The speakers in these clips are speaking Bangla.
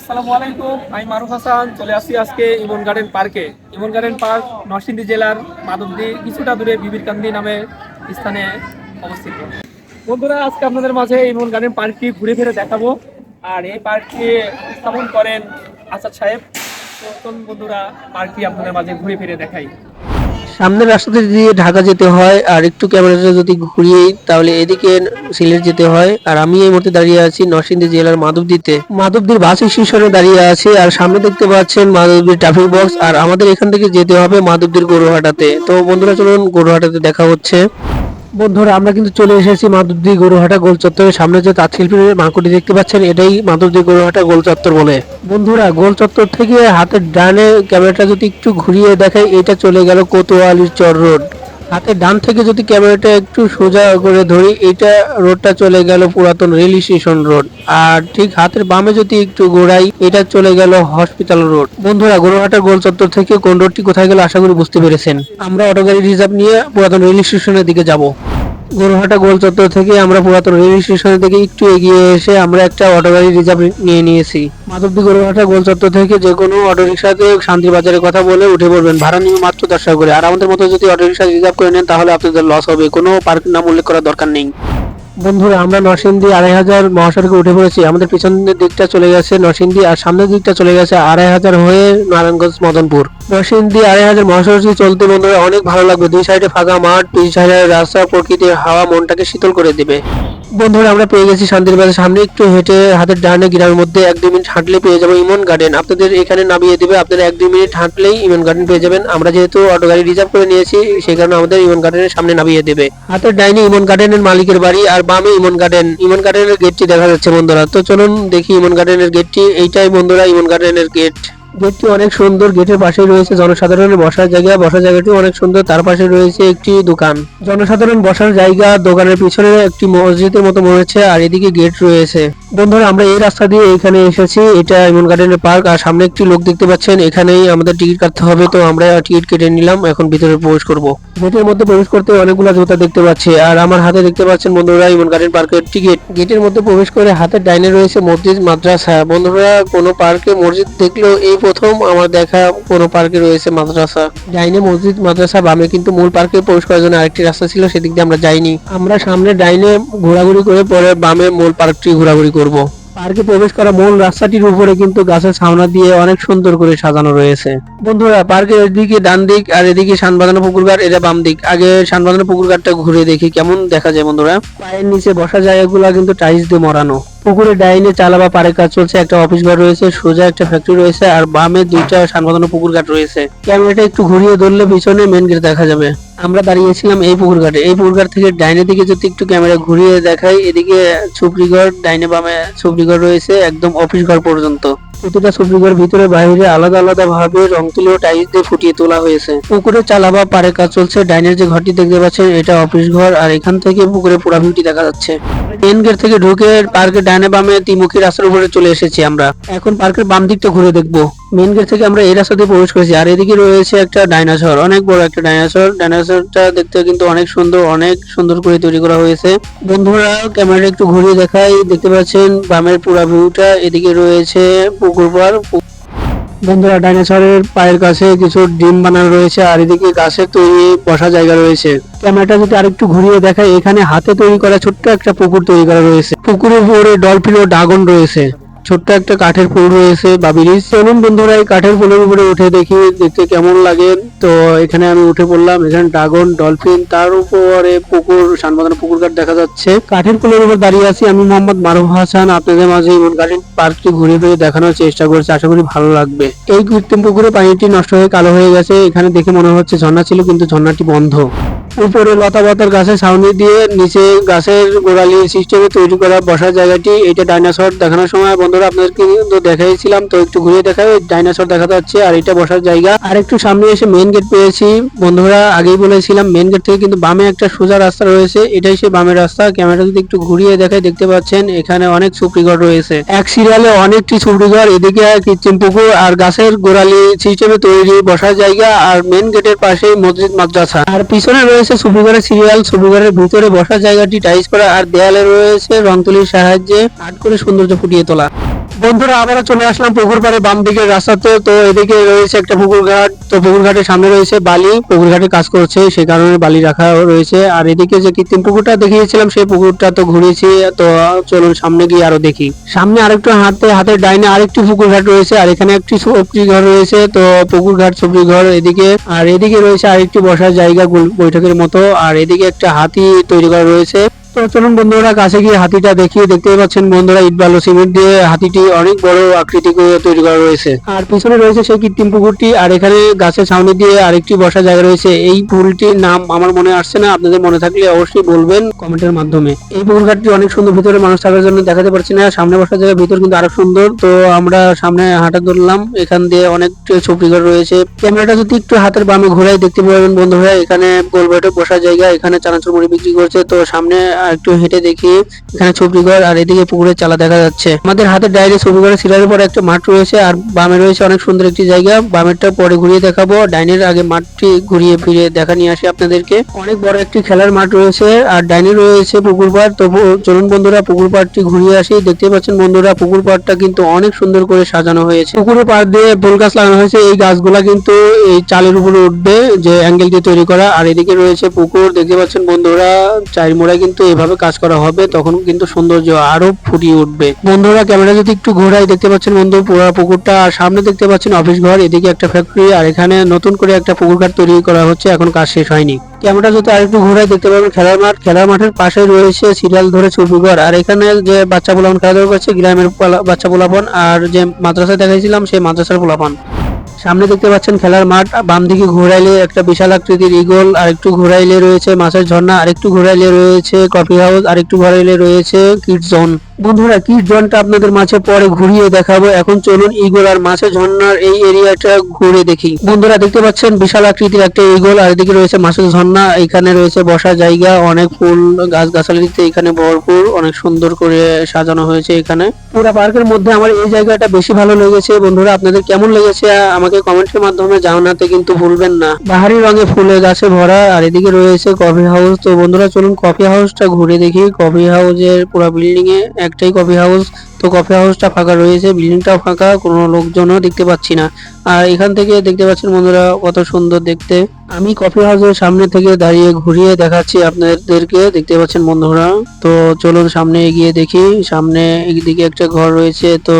আসসালামু আলাইকুম, আমি মারুফ হাসান, চলে আসি আজকে ইমন গার্ডেন পার্কে ইমন গার্ডেন পার্ক নরসিংদী জেলার মাধবদী, কিছুটা দূরে বিবিরকান্দি নামে স্থানে অবস্থিত। বন্ধুরা, আজকে আপনাদের মাঝে ইমন গার্ডেন পার্কটি ঘুরে ফিরে দেখাবো। আর এই পার্কটি স্থাপন করেন আসাদ সাহেব। তো বন্ধুরা, পার্কটি আপনাদের মাঝে ঘুরে ফিরে দেখাই। সামনের রাস্তাতে দিয়ে ঢাকা যেতে হয়, আর একটু ক্যামেরাটা যদি ঘুরিয়ে তাহলে এদিকে সিলেট যেতে হয়। আর আমি এই মুহূর্তে দাঁড়িয়ে আছি নরসিংদী জেলার মাধবদীতে। মাধবদীর বাস স্টেশনে দাঁড়িয়ে আছি, আর সামনে দেখতে পাচ্ছেন মাধবদীর ট্রাফিক বক্স আর আমাদের এখান থেকে যেতে হবে মাধবদীর গরুহাটাতে। তো বন্ধুরা, চলুন গরুহাটাতে দেখা হচ্ছে। বন্ধুরা, আমরা কিন্তু চলে এসেছি মাধবদী গরুহাটা গোল চত্বরের সামনে যে তাঁত শিল্পীর মার্কেটটি দেখতে পাচ্ছেন, এটাই মাধবদী গরুহাটা গোল চত্বর বলে। বন্ধুরা, গোল চত্বর থেকে হাতের ডানে ক্যামেরাটা যদি একটু ঘুরিয়ে দেখে এটা চলে গেল কোতোয়ালির চর রোড। হাতের ডান থেকে যদি ক্যামেরাটা একটু সোজা করে ধরি এটা রোডটা চলে গেল পুরাতন রেল স্টেশন রোড। আর ঠিক হাতের বামে যদি একটু ঘোরাই, এটা চলে গেল হসপিটাল রোড। বন্ধুরা, গরুহাটার গোল চত্বর থেকে কোন রোডটি কোথায় গেল আশা করি বুঝতে পেরেছেন। আমরা অটো গাড়ি রিজার্ভ নিয়ে পুরাতন রেল স্টেশনের দিকে যাব। গরুহাটা গোল চত্বর থেকে আমরা পুরাতন রেল স্টেশন থেকে একটু এগিয়ে এসে আমরা একটা অটো গাড়ি রিজার্ভ নিয়ে নিয়েছি। মাধবদী গরুহাটা গোল চত্বর থেকে যে কোনো অটো রিক্সাতে শান্তিবাজারের কথা বলে উঠে পড়বেন। ভাড়া নিয়ে মাত্র দশ টাকা করে। আর আমাদের মতো যদি অটো রিক্সা রিজার্ভ করে নেন, তাহলে আপনাদের লস হবে। কোনো পার্ক নাম উল্লেখ করার দরকার নেই। বন্ধুরা, আমরা নরসিংদী আড়াই হাজার মহাসড়কে উঠে পড়েছি। আমাদের পিছনের দিকটা চলে গেছে নরসিংদী আর সামনের দিকটা চলে গেছে আড়াই হাজার হয়ে নারায়ণগঞ্জ, মদনপুর। নরসিংদী আড়াই হাজার মহাসড়কে চলতে বন্ধুরা, অনেক ভালো লাগবে। দুই সাইডে ফাঁকা মাঠ দুই সাইডে রাস্তা, প্রকৃতির হাওয়া মনটাকে শীতল করে দিবে। বন্ধুরা, আমরা পেয়ে গেছি শান্তির বাজার সামনে। একটু হেঁটে হাতের ডানে গ্রামের মধ্যে এক দুই মিনিট হাঁটলে পেয়ে যাব ইমন গার্ডেন। আপনাদের এখানে নামিয়ে দেবে, আপনারা এক দুই মিনিট হাঁটলেই ইমন গার্ডেন পেয়ে যাবেন। আমরা যেহেতু অটো গাড়ি রিজার্ভ করে নিয়েছি, সেই কারণে আমাদের ইমন গার্ডেনের সামনে নামিয়ে দেবে। হাতের ডাইনে ইমন গার্ডেনের মালিকের বাড়ি আর বামে ইমন গার্ডেন। ইমন গার্ডেনের গেটটি দেখা যাচ্ছে বন্ধুরা। তো চলুন দেখি ইমন গার্ডেনের গেটটি। এইটাই বন্ধুরা ইমন গার্ডেনের গেট। গেটটি অনেক সুন্দর, গেটের পাশে রয়েছে জনসাধারণের বসার জায়গা। বসার জায়গাটি অনেক সুন্দর, তার পাশে রয়েছে একটি দোকান। জনসাধারণ বসার জায়গা, দোকানের পিছনে একটি মসজিদের মতো মনে হচ্ছে, আর এদিকে গেট রয়েছে। বন্ধুরা, আমরা এই রাস্তা দিয়ে এখানে এসেছি। এটা ইমন গার্ডেনের পার্ক, আর সামনে একটি লোক দেখতে পাচ্ছেন। এখানেই আমাদের টিকিট কাটতে হবে, তো আমরা টিকিট কেটে নিলাম। এখন ভিতরে প্রবেশ করব। গেটের মধ্যে প্রবেশ করতে অনেকগুলো জুতা দেখতে পাচ্ছি, আর আমার হাতে দেখতে পাচ্ছেন বন্ধুরা ইমন গার্ডেন পার্কের টিকিট। গেটের মধ্যে প্রবেশ করে হাতের ডাইনে রয়েছে মসজিদ, মাদ্রাসা। বন্ধুরা, কোনো পার্কে মসজিদ দেখলেও এই প্রথম আমার দেখা কোনো পার্কে রয়েছে মাদ্রাসা। ডাইনে মসজিদ, মাদ্রাসা বামে কিন্তু মূল পার্কে প্রবেশ করার জন্য আরেকটি রাস্তা ছিল, সেদিক দিয়ে আমরা যাইনি। আমরা সামনে ডাইনে ঘোরাঘুরি করে পরে বামে মূল পার্কটি ঘোরাঘুরি করব। পার্কে প্রবেশ করা মূল রাস্তাটির উপরে কিন্তু গাছের ছাউনা দিয়ে অনেক সুন্দর করে সাজানো রয়েছে। বন্ধুরা, পার্কের এদিকে ডান দিক আর এদিকে শানবাঁধানো পুকুর ঘাট, এটা বাম দিক। আগে শানবাঁধানো পুকুর ঘাটটা ঘুরে দেখি, কেমন দেখা যায় বন্ধুরা? পায়ের নিচে বসা জায়গাগুলো কিন্তু টাইলস দিয়ে মরানো পুকুরে ডাইনে চালা বা পাড়ে কাজ চলছে, একটা অফিস ঘর রয়েছে, সোজা একটা ফ্যাক্টরি রয়েছে, আর বামে দুইটা শানবাঁধানো পুকুর ঘাট রয়েছে। ক্যামেরাটা একটু ঘুরিয়ে ধরলে পিছনে মেন গেট দেখা যাবে। আমরা দাঁড়িয়েছিলাম এই পুকুর ঘাটে এই পুকুর ঘাট থেকে ডাইনে দিকে যদি একটু ক্যামেরা ঘুরিয়ে দেখাই, এদিকে সুপ্রিঘর ডাইনে বামে সুপ্রিঘর রয়েছে, একদম অফিস ঘর পর্যন্ত। প্রতিটা সুপ্রিঘর ভিতরে বাইরে আলাদা আলাদা ভাবে রং তুলে ও টাইলস দিয়ে ফুটিয়ে তোলা হয়েছে। পুকুরে চালা বা পারে কাজ চলছে। ডাইনের যে ঘরটি দেখতে পাচ্ছেন, এটা অফিস ঘর, আর এখান থেকে পুকুরে পুরা ভিউটি দেখা যাচ্ছে। মেন গেট থেকে ঢুকে পার্কের ডাইনে বামে ত্রিমুখী রাস্তার উপরে চলে এসেছি আমরা। এখন পার্কের বাম দিকটা ঘুরে দেখব। মেন গেট থেকে আমরা এই রাস্তা দিয়ে প্রবেশ করেছি। আর এদিকে রয়েছে একটা ডাইনোসর অনেক বড় একটা ডাইনোসর ডাইনোসরটা দেখতে কিন্তু অনেক সুন্দর অনেক সুন্দর করে তৈরি করা হয়েছে। বন্ধুরা ক্যামেরা একটু ঘুরিয়ে দেখাই। দেখতে পাচ্ছেন, বামের পুরা ভিউটা এদিকে রয়েছে পুকুর পার বন্ধুরা ডাইনোসরের পায়ের কাছে কিছু ডিম বানানো রয়েছে, আর এদিকে গাছের তৈরি বসা জায়গা রয়েছে। ক্যামেরাটা যদি আরেকটু ঘুরিয়ে দেখায় এখানে হাতে তৈরি করা ছোট্ট একটা পুকুর তৈরি করা রয়েছে। পুকুরের উপরে ডলফিন ও ড্রাগন রয়েছে। ছোট্ট একটা কাঠের পুল রয়েছে বা ব্রিজ চলুন বন্ধুরা, এই কাঠের পুলের উপরে উঠে দেখি, দেখতে কেমন লাগে। তো এখানে আমি উঠে পড়লাম, এখানে ড্রাগন, ডলফিন, তার উপরে পুকুর সানবাঁধানো পুকুর ঘাট দেখা যাচ্ছে। কাঠের পুলের উপর দাঁড়িয়ে আছি আমি মোহাম্মদ মারুফ হাসান। আপনাদের মাঝে ইমন গার্ডেন পার্কটি ঘুরে ফিরে দেখানোর চেষ্টা করছি, আশা করি ভালো লাগবে। এই কৃত্রিম পুকুরে পানিটি নষ্ট হয়ে কালো হয়ে গেছে, এখানে দেখে মনে হচ্ছে ঝর্ণা ছিল, কিন্তু ঝর্ণাটি বন্ধ। উপরে লতা পাতার গাছের ছাউনি দিয়ে নিচে গাছের গোড়ালি সিস্টেমে তৈরি করা বসার জায়গাটি, এটা ডাইনোসর দেখানোর সময় বন্ধুরা আপনাদেরকে কিন্তু দেখাইছিলাম, তো একটু ঘুরিয়ে দেখাই ডাইনোসর দেখা যাচ্ছে আর এটা বসার জায়গা। আর একটু সামনে এসে মেন গেট পেয়েছি। বন্ধুরা আগেই বলেছিলাম মেন গেট থেকে কিন্তু বামে একটা সোজা রাস্তা রয়েছে, এটাই সে বামের রাস্তা। ক্যামেরা যদি একটু ঘুরিয়ে দেখাই, দেখতে পাচ্ছেন, এখানে অনেক সুপ্রিঘর রয়েছে। এক সিরিয়ালে অনেকটি সুপ্রিঘর এদিকে কৃত্রিম পুকুর আর গাছের গোড়ালি সিস্টেমে তৈরি বসার জায়গা, আর মেন গেটের পাশে মসজিদ মাদ্রাসা। আর পিছনে রয়েছে সুপ্রিঘরের সিরিয়াল সুপ্রিঘরের ভিতরে বসার জায়গাটি টাইস করা, আর দেয়ালে রয়েছে রং তুলির সাহায্যে আট করে সৌন্দর্য ফুটিয়ে তোলা। বন্ধুরা, আবারও চলে আসলাম পুকুর পাড়ে বাম দিকের রাস্তাতে। তো এদিকে রয়েছে একটা পুকুর ঘাট তো পুকুর ঘাটের সামনে রয়েছে বালি। পুকুর ঘাটে কাজ করছে সেই কারণে বালি রাখা রয়েছে। আর এদিকে যে কৃত্রিম পুকুরটা দেখিয়েছিলাম, সেই পুকুরটা তো ঘুরেছি। তো চলুন সামনে গিয়ে আরও দেখি। সামনে আরেকটু হাতে হাতের ডাইনে আরেকটি পুকুর ঘাট রয়েছে, আর এখানে একটি সবজি ঘর রয়েছে। তো পুকুর ঘাট সবজি ঘর এদিকে। আর এদিকে রয়েছে আরেকটি বসার জায়গা বৈঠকের মতো। আর এদিকে একটা হাতি তৈরি করা রয়েছে। তো চলুন বন্ধুরা, কাছে গিয়ে হাতিটা দেখিয়ে দেখতে পাচ্ছেন বন্ধুরা, ইট বালু সিমেন্ট দিয়ে হাতিটি অনেক বড় আকৃতি করে তৈরি করা রয়েছে। আর পিছনে রয়েছে সেই কৃত্রিম পুকুরটি, আর এখানে গাছের ছাউনি দিয়ে আরেকটি বসা জায়গা রয়েছে। এই পুলটির নাম আমার মনে আসছে না, আপনাদের মনে থাকলে অবশ্যই বলবেন কমেন্টের মাধ্যমে। এই পুকুর ঘাটটি অনেক সুন্দর, ভিতরে মানুষ থাকার জন্য দেখাতে পারছি না, সামনে বসার জায়গা ভিতর কিন্তু আরও সুন্দর। তো আমরা সামনে হাঁটা ধরলাম, এখান দিয়ে অনেক ঘর রয়েছে। ক্যামেরাটা যদি একটু হাতের বামে ঘোরাই, দেখতে পাবেন বন্ধুরা, এখানে গোল বসার জায়গা, এখানে চানাচুর মুড়ি বিক্রি করছে। তো সামনে আর একটু হেঁটে দেখি এখানে ছবি ঘর আর এদিকে পুকুরের চালা দেখা যাচ্ছে। আমাদের হাতের ডাইরে ছবি ঘরের সিলারের পরে একটা মাঠ রয়েছে আর বামে রয়েছে অনেক সুন্দর একটি জায়গা। বামেরটা পরে ঘুরিয়ে দেখাবো। ডাইনের আগে মাঠটি ঘুরিয়ে ফিরে দেখা নিয়ে আসি আপনাদেরকে। অনেক বড় একটি খেলার মাঠ রয়েছে আর ডাইনে রয়েছে পুকুর পাড়। তো ব- চলুন বন্ধুরা, পুকুর পাড়টি ঘুরিয়ে আসি। দেখতে পাচ্ছেন বন্ধুরা, পুকুর পাড়টা কিন্তু অনেক সুন্দর করে সাজানো হয়েছে। পুকুরের পাড় দিয়ে ফুল গাছ লাগানো হয়েছে। এই গাছগুলা কিন্তু এই চালের উপরে উঠবে যে অ্যাঙ্গেল দিয়ে তৈরি করা। আর এদিকে রয়েছে পুকুর। দেখতে পাচ্ছেন বন্ধুরা চারি মোড়া কিন্তু এভাবে কাজ করা হবে, তখন কিন্তু সৌন্দর্য আরও ফুটিয়ে উঠবে। বন্ধুরা ক্যামেরা যদি একটু ঘোরাই, দেখতে পাচ্ছেন বন্ধু পুরো পুকুরটা, আর সামনে দেখতে পাচ্ছেন অফিস ঘর, এদিকে একটা ফ্যাক্টরি আর এখানে নতুন করে একটা পুকুর ঘাট তৈরি করা হচ্ছে, এখন কাজ শেষ হয়নি। ক্যামেরা যদি আরেকটু ঘোরাই, দেখতে পাবেন খেলার মাঠ, খেলার মাঠের পাশে রয়েছে সিরিয়াল ধরে ছবিঘর আর এখানে যে বাচ্চা পোলাপন খেলাধুলা করছে, গ্রামের বাচ্চা পোলাপন, আর যে মাদ্রাসায় দেখাইছিলাম, সেই মাদ্রাসার পোলাপন। সামনে দেখতে পাচ্ছেন খেলার মাঠ। বাম দিকে ঘোরাইলে একটা বিশাল আকৃতির ইগল আর একটু ঘোরাইলে রয়েছে মাছের ঝর্ণা আর একটু ঘোরাইলে রয়েছে কফি হাউস আর একটু ঘোরাইলে রয়েছে কিড জোন বন্ধুরা কিড জোনটা আপনাদের মাঝে পরে ঘুরিয়ে দেখাবো? এখন চলুন ইগল আর মাছের ঝর্ণার এই এরিয়াটা ঘুরে দেখি। বন্ধুরা, দেখতে পাচ্ছেন বিশাল আকৃতির একটা ইগল আর এদিকে রয়েছে মাছের ঝর্ণা, এখানে রয়েছে বসার জায়গা, অনেক ফুল গাছ গাছালিতে এখানে ভরপুর, অনেক সুন্দর করে সাজানো হয়েছে এখানে। পুরা পার্কের মধ্যে আমার এই জায়গাটা বেশি ভালো লেগেছে। বন্ধুরা, আপনাদের কেমন লেগেছে আমাকে কমেন্টের মাধ্যমে জানাতে কিন্তু ভুলবেন না। বাহারি রঙে ফুলে গাছে ভরা, আর এদিকে রয়েছে কফি হাউস। তো বন্ধুরা, চলুন কফি হাউসটা ঘুরে দেখি। কফি হাউসের পুরো বিল্ডিং এ একটাই কফি হাউস তো কফি হাউসটা ফাঁকা রয়েছে বিল্ডিংটাও ফাঁকা, কোনো লোকজনও দেখতে পাচ্ছি না। আর এখান থেকে দেখতে পাচ্ছেন বন্ধুরা, কত সুন্দর দেখতে। আমি কফি হাউসের সামনে থেকে দাঁড়িয়ে ঘুরিয়ে দেখাচ্ছি আপনাদেরকে, দেখতে পাচ্ছেন বন্ধুরা। তো চলুন সামনে এগিয়ে দেখি, সামনে এদিকে একটা ঘর রয়েছে, তো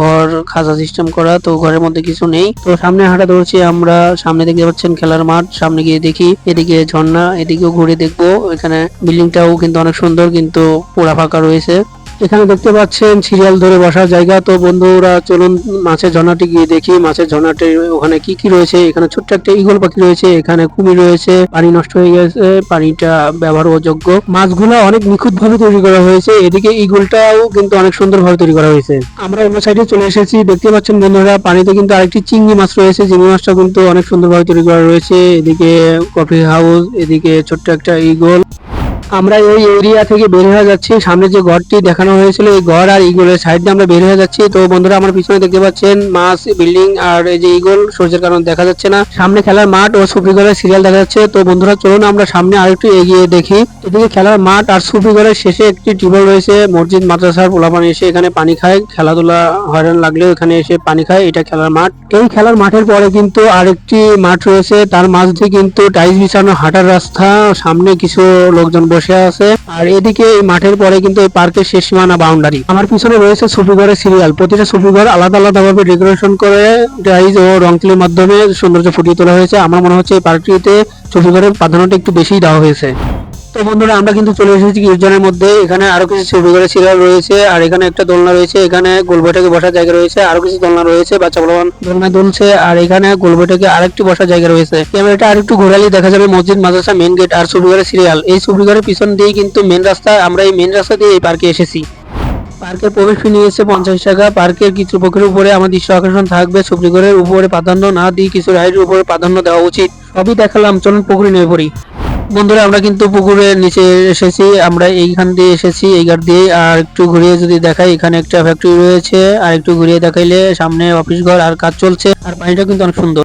ঘর খাঁচা সিস্টেম করা, তো ঘরের মধ্যে কিছু নেই। তো সামনে হাঁটা ধরছি আমরা, সামনে দেখতে পাচ্ছেন খেলার মাঠ, সামনে গিয়ে দেখি, এদিকে ঝর্ণা, এদিকেও ঘুরে দেখব। এখানে বিল্ডিংটাও কিন্তু অনেক সুন্দর, কিন্তু পোড়া ফাঁকা রয়েছে। এখানে দেখতে পাচ্ছেন সিরিয়াল ধরে বসার জায়গা। তো বন্ধুরা, চলুন মাছের ঝর্ণাটি গিয়ে দেখি। মাছের ঝর্ণাটি ওখানে কি কি রয়েছে? এখানে ছোট্ট একটা ইগল পাখি রয়েছে, এখানে কুমির রয়েছে, পানি নষ্ট হয়ে গেছে, পানিটা ব্যবহার যোগ্য মাছগুলা অনেক নিখুঁত ভাবে তৈরি করা হয়েছে। এদিকে ইগলটাও কিন্তু অনেক সুন্দর ভাবে তৈরি করা হয়েছে। আমরা অন্য সাইডে চলে এসেছি। দেখতে পাচ্ছেন বন্ধুরা, পানিতে কিন্তু আরেকটি চিংড়ি মাছ রয়েছে। চিংড়ি মাছটা কিন্তু অনেক সুন্দর ভাবে তৈরি করা রয়েছে। এদিকে কফি হাউস, এদিকে ছোট্ট একটা ইগল। আমরা এই এরিয়া থেকে বের হয়ে যাচ্ছি। সামনে যে ঘরটি দেখানো হয়েছিল, এই ঘর আর ইগলের সাইড দিয়ে আমরা বের হয়ে যাচ্ছি। তো বন্ধুরা, আমার পিছনে দেখতে পাচ্ছেন মাছ, বিল্ডিং আর এই যে ইগল, সূর্যের কারণে দেখা যাচ্ছে না। সামনে খেলার মাঠ ও সুফিগড়ের সিরিয়াল দেখা যাচ্ছে। তো বন্ধুরা, চলুন আমরা সামনে আরেকটু এগিয়ে দেখি। এদিকে খেলার মাঠ আর সুফিগড়ের শেষে একটি টিউবওয়েল রয়েছে। মসজিদ, মাদ্রাসার পোলাপান এসে এখানে পানি খায়। খেলাধুলা হয়রান লাগলেও এখানে এসে পানি খায়। এটা খেলার মাঠ। এই খেলার মাঠের পরে কিন্তু আরেকটি মাঠ রয়েছে। তার মাঝ দিয়ে কিন্তু টাইলস বিছানো, হাঁটার রাস্তা, সামনে কিছু লোকজন বসে আছে। আর এদিকে এই মাঠের পরে কিন্তু এই পার্কের শেষ সীমানা বাউন্ডারি আমার পিছনে রয়েছে সফিগড়ের সিরিয়াল প্রতিটা সফিগড় আলাদা আলাদা ভাবে ডেকোরেশন করে ডাইজ ও রং তুলির মাধ্যমে সৌন্দর্য ফুটিয়ে তোলা হয়েছে। আমার মনে হচ্ছে এই পার্কটিতে সফিগড়ের প্রাধান্যটা একটু বেশিই দেওয়া হয়েছে। তো বন্ধুরা, আমরা কিন্তু চলে এসেছি কীর্তনের মধ্যে। এখানে আরও কিছু করে সিরিয়াল রয়েছে, আর এখানে একটা দোলনা রয়েছে। এখানে গোলবৈঠকে বসার জায়গা রয়েছে, আরও কিছু দোলনা রয়েছে, বাচ্চা বলবান দোলনা দুলছে, আর এখানে গোলবৈঠকে আরেকটি বসার জায়গা রয়েছে। ক্যামেরাটা আরেকটু ঘোরালে দেখা যাবে মসজিদ, মাদ্রাসা মেন গেট আর ছবি করে সিরিয়াল। এই ঘরের পিছন দিয়ে কিন্তু মেন রাস্তা, আমরা এই মেন রাস্তা দিয়ে এই পার্কে এসেছি। পার্কের প্রবেশ ফি নিয়েছে পঞ্চাশ টাকা। পার্কের কিছু পক্ষের উপরে আমার দৃশ্য আকর্ষণ থাকবে। সবজিঘরের উপরে প্রাধান্য না দিয়ে কিছু রাইডের উপরে প্রাধান্য দেওয়া উচিত। সবই দেখালাম, চলুন পুকুরে নেমে পড়ি। বন্ধুরা, আমরা কিন্তু পুকুরের নিচে এসেছি, আমরা এইখান দিয়ে এসেছি, এই ঘাট দিয়ে। আর একটু ঘুরিয়ে যদি দেখাই, এখানে একটা ফ্যাক্টরি রয়েছে, আর একটু ঘুরিয়ে দেখাইলে সামনে অফিস ঘর, আর কাজ চলছে, আর পানিটা কিন্তু অনেক সুন্দর।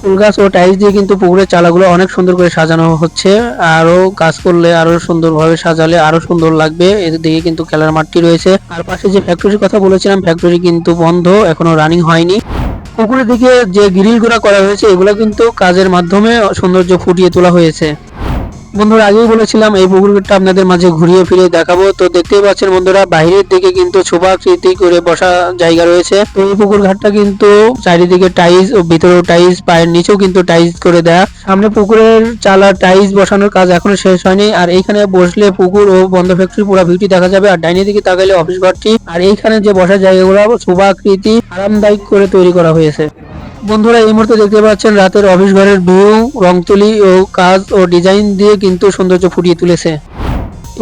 ফুল গাছ ও টাইলস দিয়ে কিন্তু পুকুরের চালাগুলো অনেক সুন্দর করে সাজানো হচ্ছে, আরও কাজ করলে আরও সুন্দরভাবে সাজালে আরও সুন্দর লাগবে। এদিকে কিন্তু খেলার মাঠটি রয়েছে। আর পাশে যে ফ্যাক্টরির কথা বলেছিলাম ফ্যাক্টরি কিন্তু বন্ধ, এখনও রানিং হয়নি। পুকুরের দিকে যে গ্রিলগুলা করা হয়েছে, এগুলো কিন্তু কাজের মাধ্যমে সৌন্দর্য ফুটিয়ে তোলা হয়েছে। বন্ধুরা, আগেই বলেছিলাম, এই পুকুরটা আপনাদের মাঝে ঘুরিয়ে ফিরে দেখাবো। তো দেখতেই পাচ্ছেন বন্ধুরা, বাইরের দিকে কিন্তু ছোপাকৃতি করে বসা জায়গা রয়েছে। তো এই পুকুর ঘাটটা কিন্তু চারিদিকে টাইলস ও ভিতরেও টাইলস, পায়ের নিচেও কিন্তু টাইলস করে দেয়া। সামনে পুকুরের চালা টাইলস বসানোর কাজ এখনও শেষ হয়নি। আর এইখানে বসলে পুকুর ও বন্ধ ফ্যাক্টরি পুরো ভিউটি দেখা যাবে। আর ডাইনের দিকে তাকাইলে অফিস ঘরটি। আর এইখানে যে বসার জায়গাগুলো ছোপাকৃতি আরামদায়ক করে তৈরি করা হয়েছে। বন্ধুরা, এই মুহূর্তে দেখতে পাচ্ছেন রাতের অফিস ঘরের ভিউ, রংতুলি ও কাজ ও ডিজাইন দিয়ে কিন্তু সৌন্দর্য ফুটিয়ে তুলেছে।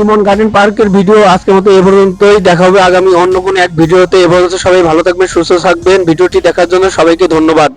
ইমন গার্ডেন পার্কের ভিডিও আজকের মতো এ পর্যন্তই। দেখা হবে আগামী অন্য কোনো এক ভিডিওতে। এ পর্যন্ত সবাই ভালো থাকবেন, সুস্থ থাকবেন। ভিডিওটি দেখার জন্য সবাইকে ধন্যবাদ।